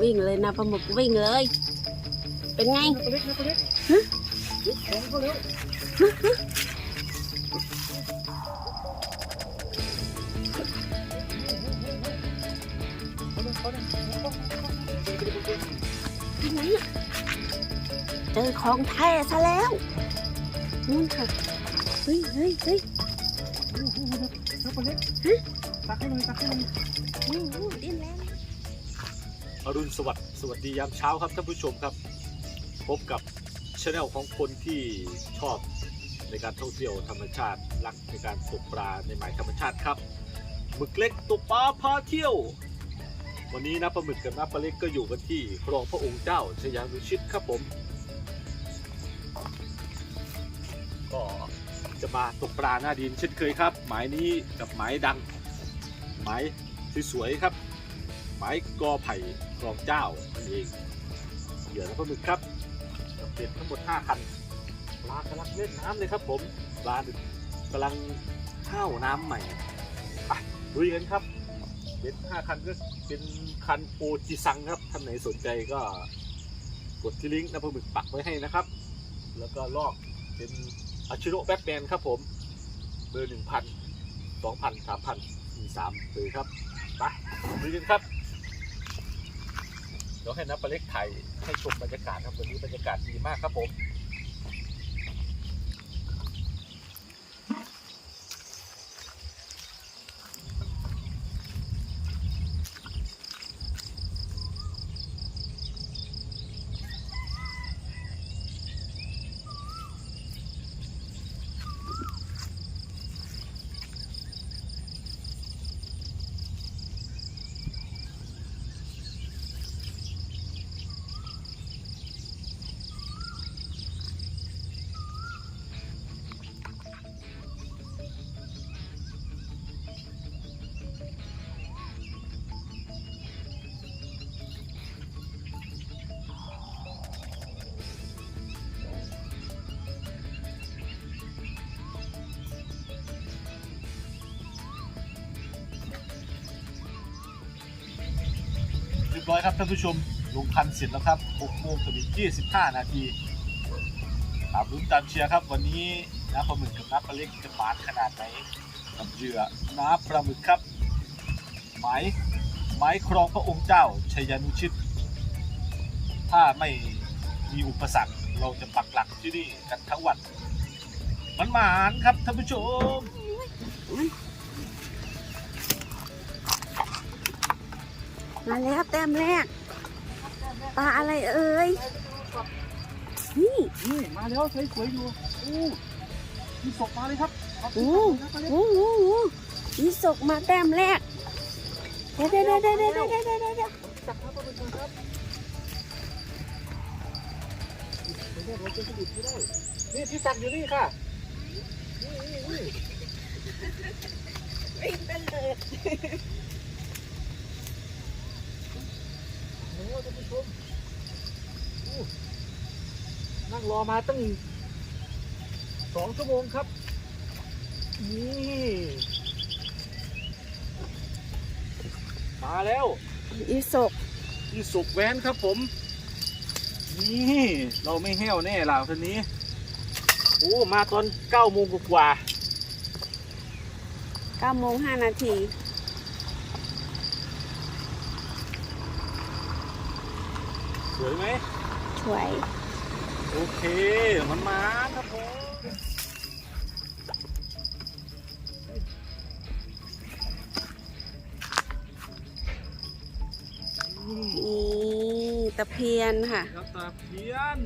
วิ่งเลยนะปลาหมึกวิ่งเลย เป็นไงเล็กตัวเล็กฮะของเขาเร็วเจอของแท้ซะแล้วนู่นค่ะ เฮ้ยเฮ้ยเฮ้ยแล้วตัวเล็ก ตักให้เลยตักให้เลยอู้หูดิ้นแล้วอรุณสวัสดิ์สวัสดียามเช้าครับท่านผู้ชมครับ พบกับช anel ของคนที่ชอบในการท่องเที่ยวธรรมชาติรักในการตกปลาในหมายธรรมชาติครับหมึกเล็กตกปลาพาเที่ยว วันนี้นะปลาหมึกกับน้าปลาเล็กก็อยู่กันที่คลองพระองค์เจ้าชยานุชิตครับผม ก็จะมาตกปลาหน้าดินเช่นเคยครับ หมายนี้กับหมายดัง หมายสวยๆครับหมายกอไผ่กรองเจ้านั่นเองเหยื่อและปลาหมึกครับเบ็ดทั้งหมด5คันปลากำลังเล่นน้ำเลยครับผมปลากำลังข้าวน้ำใหม่ไปลุยกันครับเบ็ด5คันก็เป็นคันโอจิซังครับท่านไหนสนใจก็กดที่ลิงก์นะปลาหมึกปักไว้ให้นะครับ แล้วก็ลอกเป็นอาชิโรแบ็คแมนครับผม เบอร์หนึ่งพันสองพันสามพันีสามเบอครับไปดูกันครับ เดี๋ยวให้นับปลาเล็กไทยให้ชมบรรยากาศครับวันนี้บรรยากาศดีมากครับผม รียบร้อยครับท่านผู้ชมลงคันเสร็จแล้วครับ6โมงกับอีก25 นาทีตามลุ้นตามเชียร์ครับ วันนี้น้าปลาหมึกกับน้าปลาเล็กจะหมานขนาดไหนกับเหยื่อน้าปลาหมึกครับหมายหมายครองพระองค์เจ้าชัยานุชิต ถ้าไม่มีอุปสรรคเราจะปักหลักที่นี่กันทั้งวันมันหมานครับท่านผู้ชม มาแล้วแต้มแรกปลาอะไรเอ่ยนี่นี่มาแล้วใช้สวยอยู่อู้มีศกมาเลยครับอู้อู้อู้มมีศกมาแต้มแรกเดี๋ยวเดี๋ยวเดี๋ยวเดี๋ยวเดี๋ยวเดี๋ยวจับครับครับเดี๋ยวเราจะสลิดที่ได้นี่ที่ตักอยู่นี่ค่ะนี่นี่นี่วิ่งเป็นเลย อมาตั้งสองชั่วโมงครับ นี่มาแล้ว อีศกที่สุกแว้นครับผม นี่เราไม่แห้วแน่เราทีนี้โอ้มาตอนเก้าโมงกว่า9โมง5นาทีๆสวยไหมช่วย โอเค มันมาครับผมนี่ตะเพียนค่ะ ครับตาเพียน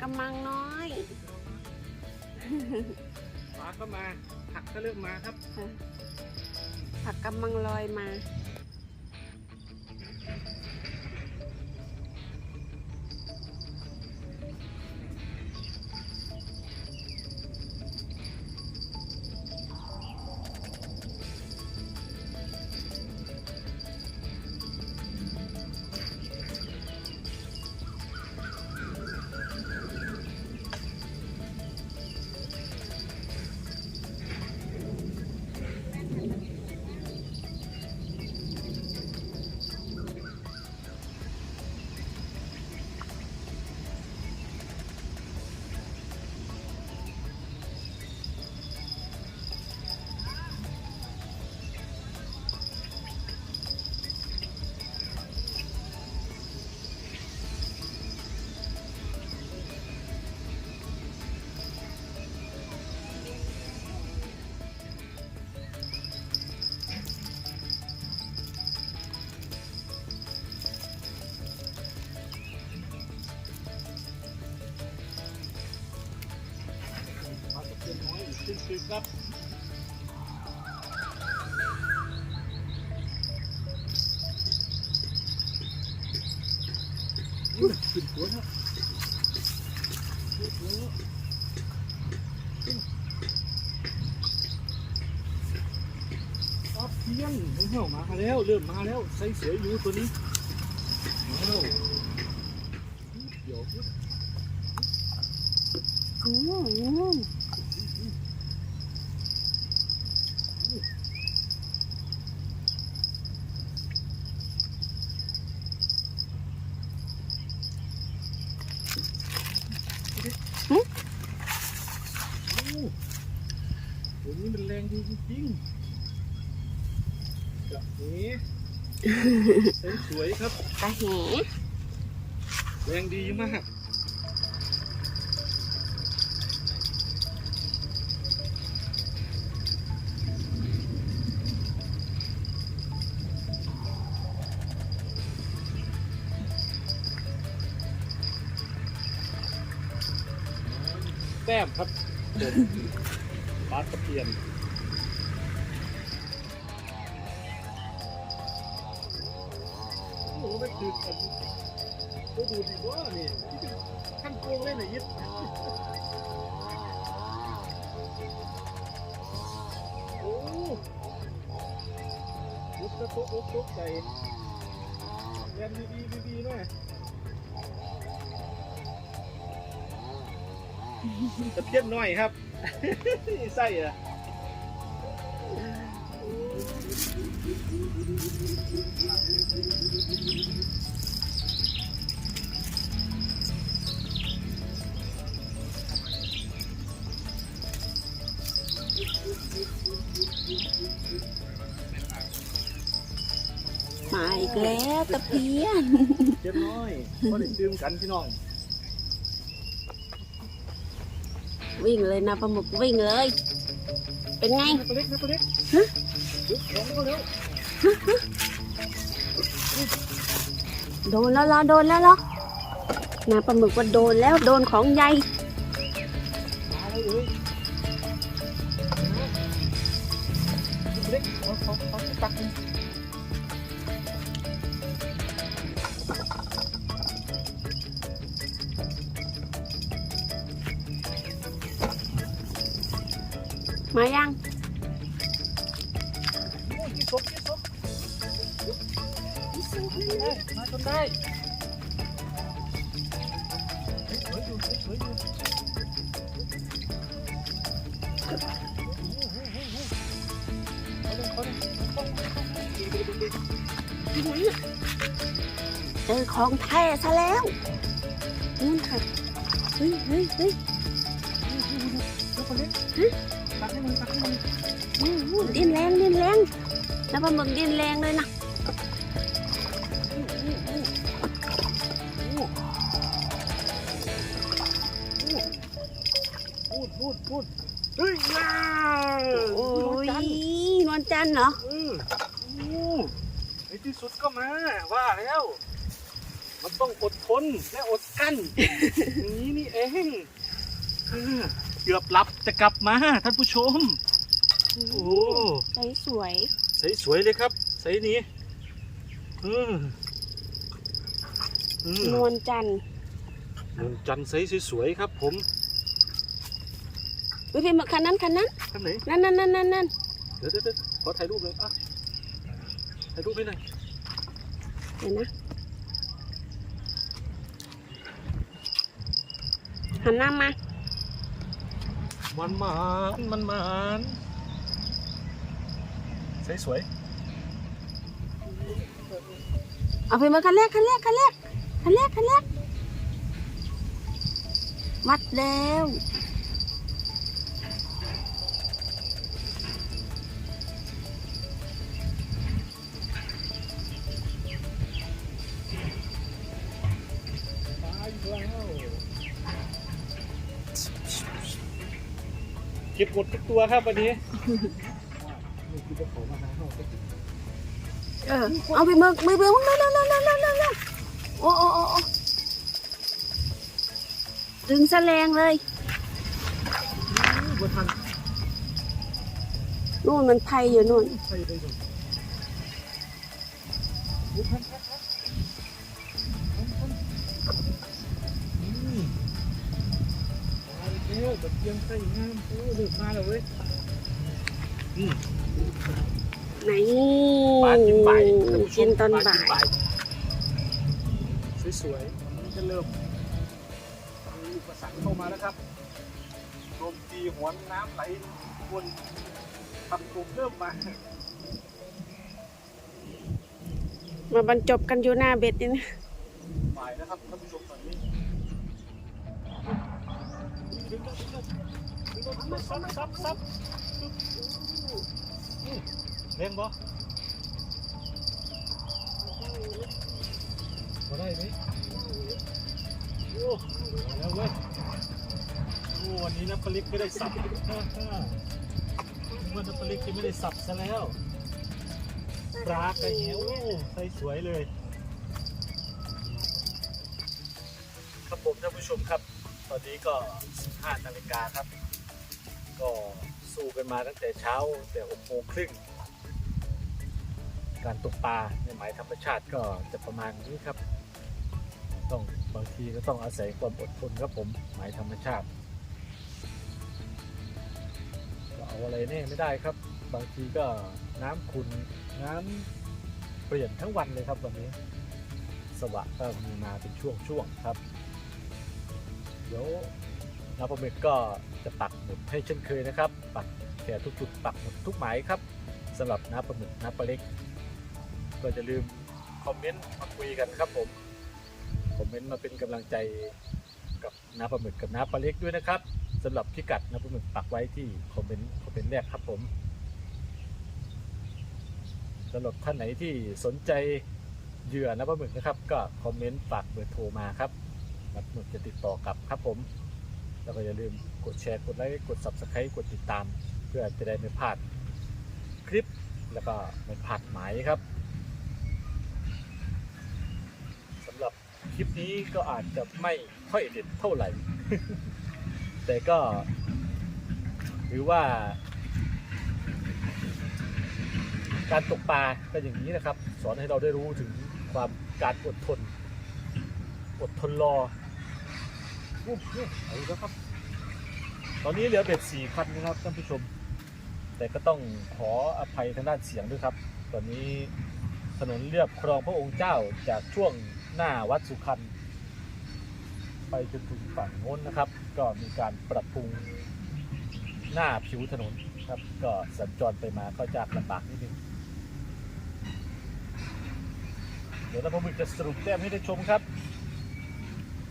กำมังน้อยปลาก็มาผักก็เริ่มมาครับ ผักกำมังลอยมา น้อยอีกครับอุ้ยขึ้นตัวแล้วขึ้นตัวแล้วปลาเพียนไม่เหี่ยวมาแล้วเริ่มมาแล้วใส่เสืออยู่ตัวนี้มาแล้วเดี๋ยวโอ้โห โอ้ตัวนี้มันแรงดีจริงๆจับนี้ สวยๆครับกระแหแรงดีมากแต้มครับปลาตะเพียน ก็ดูดีว่านี่ขั้นโกงเลยนะยิบโอ้ยุบกระโตกโต๊ะใจเรียนดีดีดีๆหน่อยตะเพียนน้อยครับไส้อะ แล้วตะเพียนเพียนน้อยก็ได้ดื่มกันพี่น้องวิ่งเลยนะปลาหมึกวิ่งเลย เป็นไงนักเล็กนักเล็กฮะยุบของเขาเร็วโดนแล้วเหรอโดนแล้วเหรอนะปลาหมึกว่าโดนแล้วโดนของใหญ่มาแล้วเลย มาจนได้เฮ้ยสวยอยู่สวยอยู่เจอของแท้ซะแล้วนู่นค่ะ เฮ้ยเฮ้ยเฮ้ยนักเล็กตักให้มันตักให้มันอู้หูดิ้นแรงดิ้นแรงนะปลาหมึกดิ้นแรงเลยนะ สุดก็มาว่าแล้ว มันต้องอดทนและอดกั้นอย่างนี้นี่เองเออเกือบหลับจะกลับมาท่านผู้ชม โอ้ใสสวยใสสวยเลยครับ ใสนี้เออเออนวลจันทร์ดวงจันทร์ใสสวยๆครับ ผมวิพิมพ์คันนั้นคันนั้นท่านไหน นั่นนั่นนั่นนั่นนั่นเดี๋ยวเดี๋ยวเดี๋ยวขอถ่ายรูปเลยอะถ่ายรูปให้หน่อย เดี๋ยวนะหันหน้ามา มันหมานมันหมานใสสวยเอาไปมาคันแรกคันแรกคันแรกคันแรกคันแรกมัดแล้ว เก็บหมดทุกตัวครับวันนี้นี่คือเออเอาไปมือมือเบื้องนั่นนั่นนั่นนั่นนั่นนั่นโอ้โอ้โอ้ดึงแสลงเลยนทันนู่นมันไพอยู่นู่นใส่ได้ดูบนทันทันทันทัน อีกแล้วแบบเตรียมใส่งามโอ้เลือกมาแล้วเว้ยอืมไหนปลากินบ่ายท่านผู้ชกิมนตอนปลบ่ายกินสวยๆนี่จะเริ่มมีอุปสรรคเข้ามาแล้วครับลมตีหวนน้ำไหลวนทำกลุ่มเริ่มมามาบรรจบกันอยู่หน้าเบ็ดนี่นะบ่ายนะครับท่านผู้ชมตอนนี้ดึงดึงดึงดึงดึงดึง ซับซับซับเลี้ยงบ่บ่ได้ไหมโอ้มาแล้วเว้ยโอ้วันนี้นะปลิกไม่ได้สับวันนะปลิกจะไม่ได้สับซะแล้วปลากระเหี่ยวใส่สวยเลย ครับผมท่านผู้ชมครับ ตอนนี้ก็ 15นาฬิกาครับ ก็สู้กันมาตั้งแต่เช้าแต่6โมงครึ่ง การตกปลาในหมายธรรมชาติก็จะประมาณนี้ครับ ต้องบางทีก็ต้องอาศัยความอดทนครับผมหมายธรรมชาติก็เอาอะไรแน่ไม่ได้ครับ บางทีก็น้ำขุนน้ำเปลี่ยนทั้งวันเลยครับวันนี้ สวะก็มีมาเป็นช่วงๆครับ เดี๋ยวนาปลาหมึกก็จะปักหมุดให้เช่นเคยนะครับ ปักแค่ทุกจุดปักหมุดทุกหมายครับสำหรับน้าปลาหมึกน้าปลาเล็ก ก็จะลืมคอมเมนต์มาคุยกันครับผมคอมเมนต์มาเป็นกำลังใจกับน้าปลาหมึกกับน้าปลาเล็กด้วยนะครับสำหรับพิกัดน้าปลาหมึกปักไว้ที่คอมเมนต์คอมเมนต์แรกครับผมสำหรับท่านไหนที่สนใจเหยื่อน้าปลาหมึกนะครับ ก็คอมเมนต์ฝากเบอร์โทรมาครับ นัดหมึกจะติดต่อกลับครับผม แล้วก็อย่าลืมกดแชร์ กดไลค์ กด subscribe กดติดตาม เพื่อจะได้ไม่พลาดคลิป แล้วก็ไม่พลาดหมายครับสำหรับคลิปนี้ก็อาจจะไม่ค่อยเด็ดเท่าไหร่ แต่ก็ถือว่า การตกปลาก็อย่างนี้นะครับ สอนให้เราได้รู้ถึงความการอดทน อดทนรออู้หูเอาแล้วครับ ตอนนี้เหลือเบ็ดสี่คันนะครับท่านผู้ชม แต่ก็ต้องขออภัยทางด้านเสียงด้วยครับ ตอนนี้ถนนเรียบคลองพระองค์เจ้าจากช่วงหน้าวัดสุขันไปจนถึงฝั่งโน้นนะครับ ก็มีการปรับปรุงหน้าผิวถนนครับ ก็สัญจรไปมาก็จะลำบากนิดนึงเดี๋ยวเราพมึกจะสรุปแต้มให้ได้ชมครับ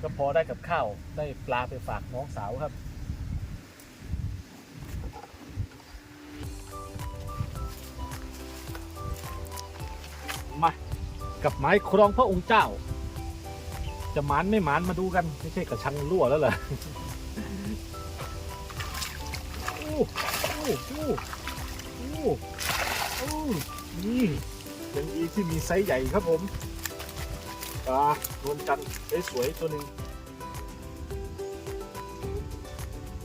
ก็พอได้กับข้าวได้ปลาไปฝากน้องสาวครับ มากับไม้ครองพระองค์เจ้า จะหมานไม่หมานมาดูกัน ไม่ใช่กระชังรั่วแล้วเหรอโอ้โอ้โอ้โอ้โอ้นี่ยังดีที่มีไซส์ใหญ่ครับผม ปลานวลจันทร์สวยๆตัวหนึ่ง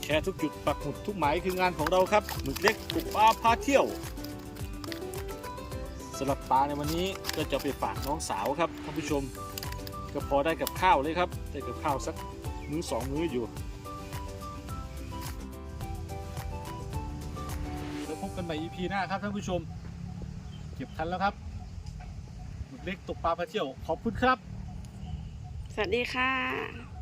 แชร์ทุกจุดปักหมุดทุกหมายคืองานของเราครับหมึกเล็กปลุกปลาพาเที่ยวสำหรับปลาในวันนี้ก็จะไปฝากน้องสาวครับท่านผู้ชม ก็พอได้กับข้าวเลยครับได้กับข้าวสักมื้อสองมื้ออยู่แล้วพบกันใหม่ EP หน้าครับท่านผู้ชม เก็บทันแล้วครับหมึกเล็กตกปลาพาเที่ยวขอบคุณครับ สวัสดีค่ะ